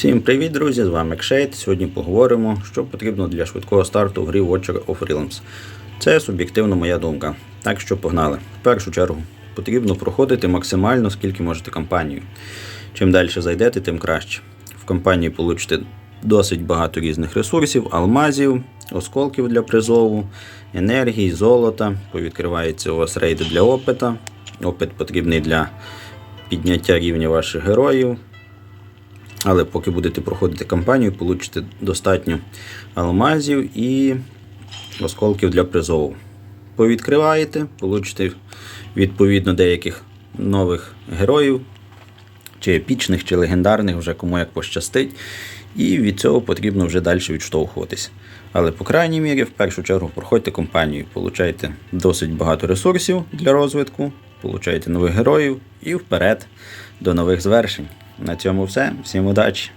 Всім привіт, друзі! З вами Кшейт. Сьогодні поговоримо, що потрібно для швидкого старту в грі Watcher of Realms. Це суб'єктивно моя думка. Так що погнали. В першу чергу потрібно проходити максимально скільки можете кампанію. Чим далі зайдете, тим краще. В кампанії получите досить багато різних ресурсів, алмазів, осколків для призову, енергії, золота. Повідкриваються у вас рейди для опита. Опит потрібний для підняття рівня ваших героїв. Але поки будете проходити кампанію, получите достатньо алмазів і осколків для призову. Повідкриваєте, получите відповідно деяких нових героїв, чи епічних, чи легендарних, вже кому як пощастить. І від цього потрібно вже далі відштовхуватись. Але, по крайній мірі, в першу чергу проходьте кампанію, получайте досить багато ресурсів для розвитку, получайте нових героїв і вперед до нових звершень. На цьому все. Всім удачі!